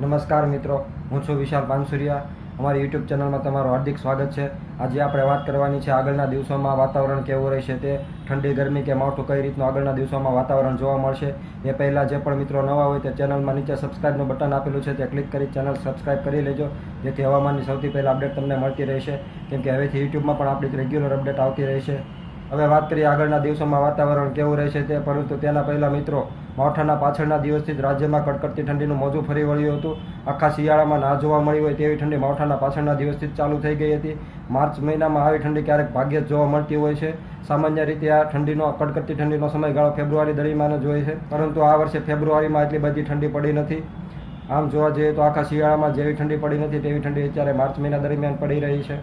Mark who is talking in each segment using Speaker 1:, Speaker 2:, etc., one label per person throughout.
Speaker 1: નમસ્કાર મિત્રો, હું છું વિશાલ પાનસુરિયા. અમારી યુટ્યુબ ચેનલમાં તમારું હાર્દિક સ્વાગત છે. આજે આપણે વાત કરવાની છે આગળના દિવસોમાં વાતાવરણ કેવું રહેશે તે, ઠંડી, ગરમી કે માવઠું કઈ રીતનું આગળના દિવસોમાં વાતાવરણ જોવા મળશે. એ પહેલાં જે પણ મિત્રો નવા હોય તે ચેનલમાં નીચે સબસ્ક્રાઇબનું બટન આપેલું છે તે ક્લિક કરી ચેનલ સબસ્ક્રાઇબ કરી લેજો. જેથી હવામાનની સૌથી પહેલાં અપડેટ તમને મળતી રહેશે. કેમ કે હવેથી યુટ્યુબમાં પણ આપણી રેગ્યુલર અપડેટ આવતી રહેશે. હવે વાત કરીએ આગળના દિવસોમાં વાતાવરણ કેવું રહેશે તે, પરંતુ તેના પહેલાં મિત્રો માવઠાના પાછળના દિવસથી જ રાજ્યમાં કડકડતી ઠંડીનું મોજું ફરી વળ્યું હતું. આખા શિયાળામાં ના જોવા મળી હોય તેવી ઠંડી માવઠાના પાછળના દિવસથી જ ચાલુ થઈ ગઈ હતી. માર્ચ મહિનામાં આવી ઠંડી ક્યારેક ભાગ્યે જ જોવા મળતી હોય છે. સામાન્ય રીતે આ ઠંડીનો, કડકડતી ઠંડીનો સમયગાળો ફેબ્રુઆરી દરમિયાન જ હોય છે. પરંતુ આ વર્ષે ફેબ્રુઆરીમાં એટલી બધી ઠંડી પડી નથી. આમ જોવા જઈએ તો આખા શિયાળામાં જેવી ઠંડી પડી નથી તેવી ઠંડી અત્યારે માર્ચ મહિના દરમિયાન પડી રહી છે.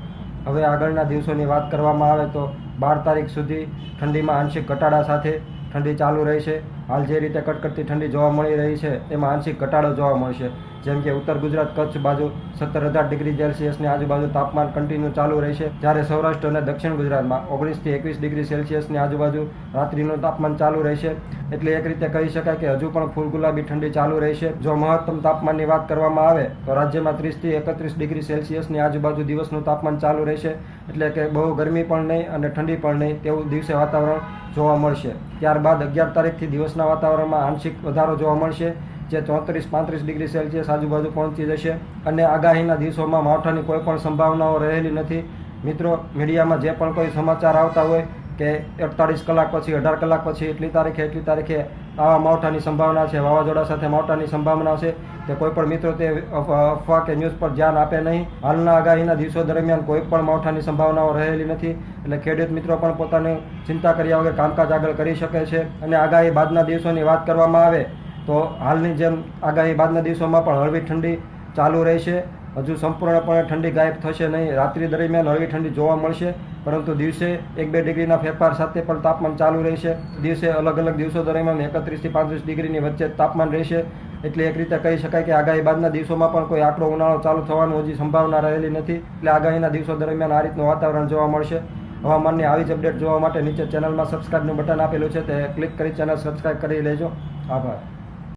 Speaker 1: હવે આગળના દિવસોની વાત કરવામાં આવે તો બાર તારીખ સુધી ઠંડીમાં આંશિક ઘટાડા સાથે ઠંડી ચાલુ રહેશે. હાલ જે રીતે કટકડતી ઠંડી જોવા મળી રહી છે તેમાં આંશિક ઘટાડો જોવા મળશે. જેમ કે ઉત્તર ગુજરાત કચ્છ બાજુ સત્તર હજાર ડિગ્રી સેલ્સિયસની આજુબાજુ તાપમાન કન્ટિન્યુ ચાલુ રહેશે. જ્યારે સૌરાષ્ટ્ર અને દક્ષિણ ગુજરાતમાં ઓગણીસથી એકવીસ ડિગ્રી સેલ્સિયસની આજુબાજુ રાત્રિનું તાપમાન ચાલુ રહેશે. એટલે એક રીતે કહી શકાય કે હજુ પણ ફૂલ ગુલાબી ઠંડી ચાલુ રહેશે. જો મહત્તમ તાપમાનની વાત કરવામાં આવે, તો રાજ્યમાં ત્રીસથી એકત્રીસ ડિગ્રી સેલ્સિયસની આજુબાજુ દિવસનું તાપમાન ચાલુ રહેશે. એટલે કે બહુ ગરમી પણ નહીં અને ઠંડી પણ નહીં તેવું દિવસે વાતાવરણ જોવા મળશે. ત્યારબાદ અગિયાર તારીખથી દિવસના વાતાવરણમાં આંશિક વધારો જોવા મળશે, જે ચોત્રીસ પાંત્રીસ ડિગ્રી સેલ્સિયસ આજુબાજુ પહોંચી જશે. અને આગાહીના દિવસોમાં માવઠાની કોઈ પણ સંભાવનાઓ રહેલી નથી. મિત્રો, મીડિયામાં જે પણ કોઈ સમાચાર આવતા હોય કે અડતાલીસ કલાક પછી, અઢાર કલાક પછી, એટલી તારીખે એટલી તારીખે આવા માવઠાની સંભાવના છે, વાવાઝોડા સાથે માવઠાની સંભાવના છે તે કોઈપણ મિત્રો તે અફવા કે ન્યૂઝ પર ધ્યાન આપે નહીં. હાલના આગાહીના દિવસો દરમિયાન કોઈ પણ માવઠાની સંભાવનાઓ રહેલી નથી એટલે ખેડૂત મિત્રો પણ પોતાની ચિંતા કર્યા વગર કામકાજ આગળ કરી શકે છે. અને આગાહી બાદના દિવસોની વાત કરવામાં આવે તો હાલની જેમ આગાહી બાદના દિવસોમાં પણ હળવી ઠંડી ચાલુ રહેશે. હજુ સંપૂર્ણપણે ઠંડી ગાયબ થશે નહીં. રાત્રિ દરમિયાન હળવી ઠંડી જોવા મળશે, પરંતુ દિવસે એક બે ડિગ્રીના ફેરફાર સાથે પણ તાપમાન ચાલુ રહેશે. દિવસે અલગ અલગ દિવસો દરમિયાન એકત્રીસથી પાંત્રીસ ડિગ્રીની વચ્ચે તાપમાન રહેશે. એટલે એક રીતે કહી શકાય કે આગાહી બાદના દિવસોમાં પણ કોઈ આકરો ઉનાળો ચાલુ થવાનું હજી સંભાવના રહેલી નથી. એટલે આગાહીના દિવસો દરમિયાન આ રીતનું વાતાવરણ જોવા મળશે. હવામાનની આવી જ અપડેટ જોવા માટે નીચે ચેનલમાં સબસ્ક્રાઇબનું બટન આપેલું છે. તે ક્લિક કરી ચેનલ સબસ્ક્રાઇબ કરી લેજો. આભાર.